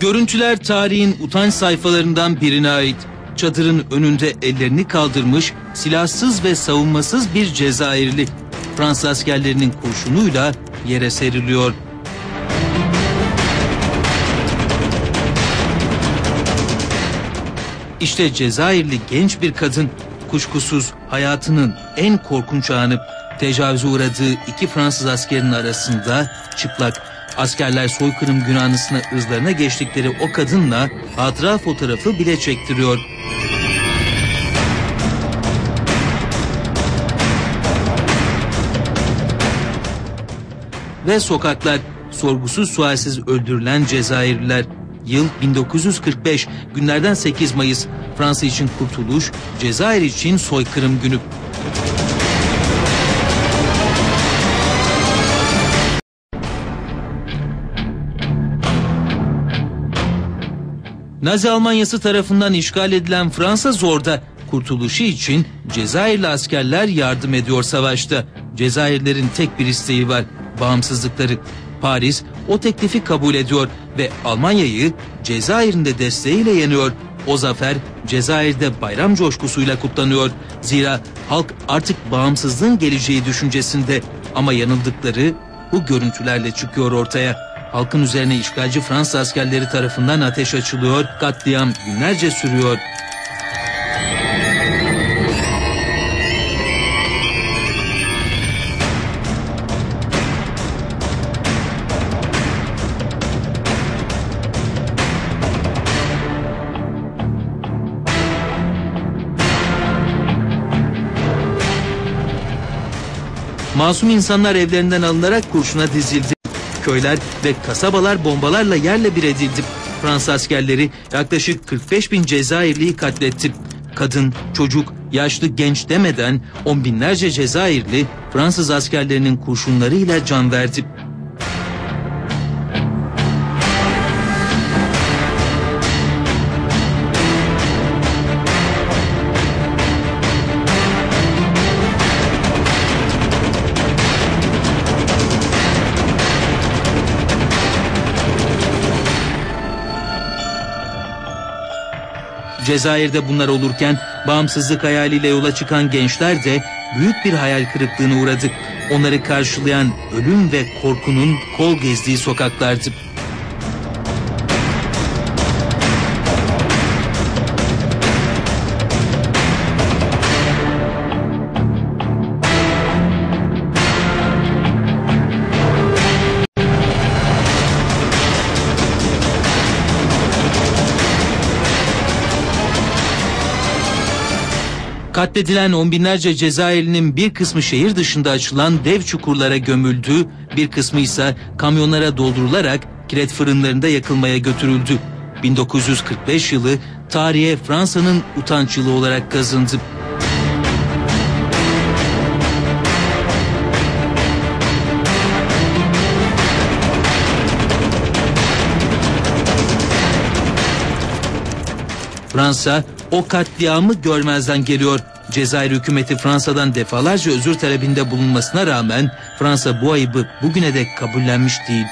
Görüntüler tarihin utanç sayfalarından birine ait. Çadırın önünde ellerini kaldırmış, silahsız ve savunmasız bir Cezayirli. Fransız askerlerinin kurşunuyla yere seriliyor. İşte Cezayirli genç bir kadın kuşkusuz hayatının en korkunç anı tecavüze uğradığı iki Fransız askerin arasında çıplak. Askerler soykırım günahısına ızlarına geçtikleri o kadınla hatıra fotoğrafı bile çektiriyor. Ve sokaklar sorgusuz sualsiz öldürülen Cezayirliler. Yıl 1945 günlerden 8 Mayıs Fransa için kurtuluş, Cezayir için soykırım günü. Nazi Almanyası tarafından işgal edilen Fransa zorda. Kurtuluşu için Cezayirli askerler yardım ediyor savaşta. Cezayirlerin tek bir isteği var, bağımsızlıkları. Paris o teklifi kabul ediyor ve Almanya'yı Cezayir'in de desteğiyle yeniyor. O zafer Cezayir'de bayram coşkusuyla kutlanıyor. Zira halk artık bağımsızlığın geleceği düşüncesinde ama yanıldıkları bu görüntülerle çıkıyor ortaya. Halkın üzerine işgalci Fransız askerleri tarafından ateş açılıyor, katliam günlerce sürüyor. Masum insanlar evlerinden alınarak kurşuna dizildi. Köyler ve kasabalar bombalarla yerle bir edildi. Fransız askerleri yaklaşık 45 bin Cezayirliyi katletti. Kadın, çocuk, yaşlı, genç demeden on binlerce Cezayirli Fransız askerlerinin kurşunlarıyla can verdi. Cezayir'de bunlar olurken bağımsızlık hayaliyle yola çıkan gençler de büyük bir hayal kırıklığına uğradı. Onları karşılayan ölüm ve korkunun kol gezdiği sokaklardı. Katledilen on binlerce Cezayirli'nin bir kısmı şehir dışında açılan dev çukurlara gömüldü, bir kısmı ise kamyonlara doldurularak kiret fırınlarında yakılmaya götürüldü. 1945 yılı tarihe Fransa'nın utanç yılı olarak kazındı. Fransa o katliamı görmezden geliyor. Cezayir hükümeti Fransa'dan defalarca özür talebinde bulunmasına rağmen Fransa bu ayıbı bugüne dek kabullenmiş değil.